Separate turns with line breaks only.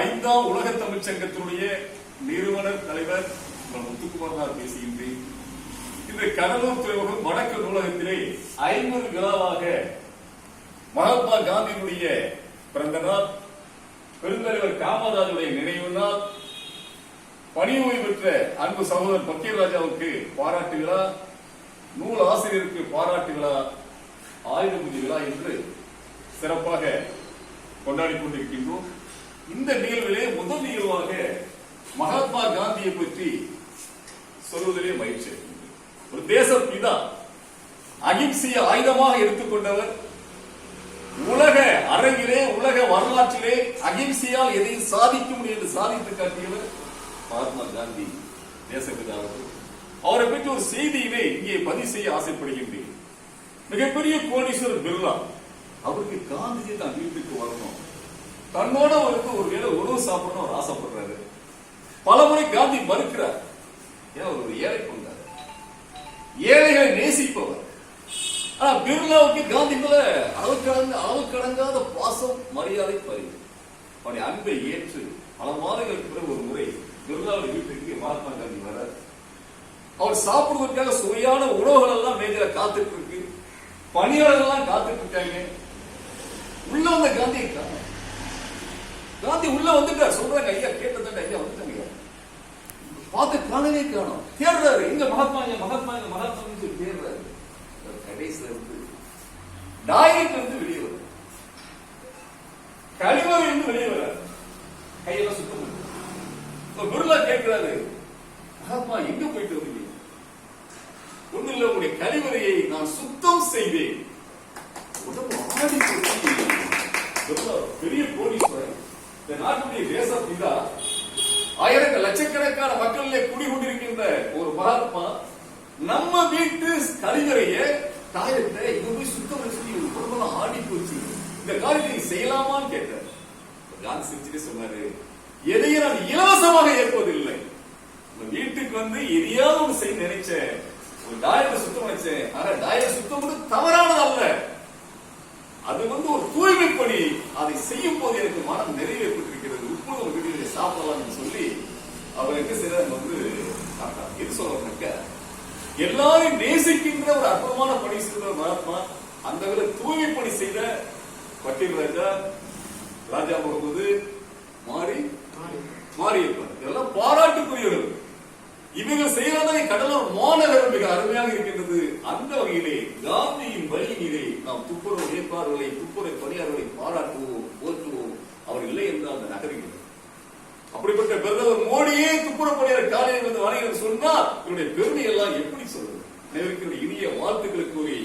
ஐந்தாம் உலக தமிழ்ச் சங்கத்தினுடைய நிறுவனர் தலைவர் முத்துக்குமார் தான் பேசுகின்றேன். இன்று கடலூர் துறைமுகம் வடக்கு நூலகத்திலே ஐம்பது விழாவாக மகாத்மா காந்தியினுடைய பிறந்த நாள் பெருந்தலைவர் காமராஜருடைய நினைவு நாள் பணி ஓய்வு பெற்ற அன்பு சகோதரர் பக்கீர் ராஜாவுக்கு பாராட்டு விழா நூல் ஆசிரியருக்கு பாராட்டு விழா ஆயுத பூஜை விழா என்று சிறப்பாக கொண்டாடி கொண்டிருக்கின்றோம். இந்த நிகழ்விலே முதல் நிகழ்வாக மகாத்மா காந்தியை பற்றி சொல்வதிலே மகிழ்ச்சி ஒரு தேச பிதா அகிம்சையை ஆயுதமாக எடுத்துக்கொண்டவர் உலக அரங்கிலே உலக வரலாற்றிலே அகிம்சையால் எதையும் சாதிக்க முடியும் என்று சாதித்து காட்டியவர் மகாத்மா காந்தி தேசப்பிதா அவர்கள் அவரை பற்றி ஒரு செய்தியினை இங்கே பதிவு செய்ய ஆசைப்படுகின்றேன். மிகப்பெரிய கோடீஸ்வரர் பிர்லா அவருக்கு காந்திஜி தான் வீட்டுக்கு வரணும். தன்னோட அவருக்கு ஒரு வேலை உணவு சாப்பிடணும் அவர் ஆசைப்படுறாரு. பலமுறை காந்தி மறுக்கிறார். ஏன் அவர் ஒரு ஏழை கொண்டார்? ஏழைகளை நேசிப்பவர். ஆனா பிர்லாவுக்கு காந்தி மேல அளவு கடந்த அளவு கடங்காத பாசம் மரியாதை பரிவு. அவருடைய அன்பை ஏற்று பல மாதங்களுக்கு பிறகு ஒரு முறை பிர்லாவுடைய வீட்டுக்கு மகாத்மா காந்தி வரார் அவர் சாப்பிடுவதற்காக சுவையான உணவுகள் எல்லாம் மேஜர காத்துட்டு இருக்கு. பணியாளர்கள் எல்லாம் காத்துட்டு இருக்காங்க. உள்ள வந்த காந்தியை காந்தி உள்ள வந்துட்டார். சொல்றாங்க ஐயா கேட்டதாங்க ஐயா வந்துட்டாங்க. ஐயா பார்த்து காணவே காணும். தேடுறாரு எங்க மகாத்மா எங்க மகாத்மா எங்க மகாத்மா சொல்லி தேடுறாரு. கடைசியில இருந்து டாய்லெட் இருந்து வெளியே வரும் கழிவறை இருந்து வெளியே வர கையெல்லாம் சுத்தம் பண்ணுறாரு. குருலா கேட்கிறாரு மகாத்மா எங்க போயிட்டு வந்தீங்க? ஒண்ணு இல்ல உங்களுடைய கழிவறையை நான் சுத்தம் செய்தேன் உடம்பு ஆடி பெரிய கோடீஸ்வரன் இந்த நாட்டுடைய தேச பிதா ஆயிரக்க லட்சக்கணக்கான மக்களிலே குடிகொண்டிருக்கின்ற ஒரு மகாத்மா நம்ம வீட்டு கழிவறைய டாய்லெட்டை இங்க போய் சுத்தம் பண்ணி குடும்பம் ஆடி போச்சு. இந்த காரியத்தை நீ செய்யலாமான்னு கேட்டார். காந்தி சிரிச்சுட்டு சொன்னாரு எதையும் நான் இலவசமாக ஏற்பதில்லை உங்க வீட்டுக்கு வந்து எதையாவது ஒன்று செய்ய நினைச்சேன். ஒரு டாய்லெட் சுத்தம் வச்சேன். ஆனா டாய்லெட் சுத்தம் கூட தவறானது அல்ல அது வந்து ஒரு தூய்மை பணி அதை செய்யும் போது எனக்கு மனம் நிறைவேற்பட்டிருக்கிறது இப்போது ஒரு வீட்டில் சாப்பிடலாம்னு சொல்லி அவர் என்ன செய்யறாரு வந்து காட்டார். எது சொல்றாங்க எல்லாரும் நேசிக்கின்ற ஒரு அற்புதமான பணி செய்த மகாத்மா அந்த வேலை தூய்மை பணி செய்த பட்டீல் ராஜா ராஜா முகமது மாறி மாறியிருப்பார் இதெல்லாம் பாராட்டுக்குரியவர்கள் இவர்கள் செய்வதை கடலூர் மாநகரம் மிக அருமையாக இருக்கின்றது. அந்த வகையிலே காந்தியின் வழியிலே நாம் துப்புரவு உழைப்பாளர்களை துப்புரவு பணியாளர்களை பாராட்டுவோம். குறிப்பிட்ட பிரதமர் மோடியே துப்புரப்பணியார காலையில் வந்து வணங்கி சொன்னா இவருடைய பெருமை எல்லாம் எப்படி சொல்றது அனைவருக்கும் இனிய வாழ்த்துக்களுக்கு கூறி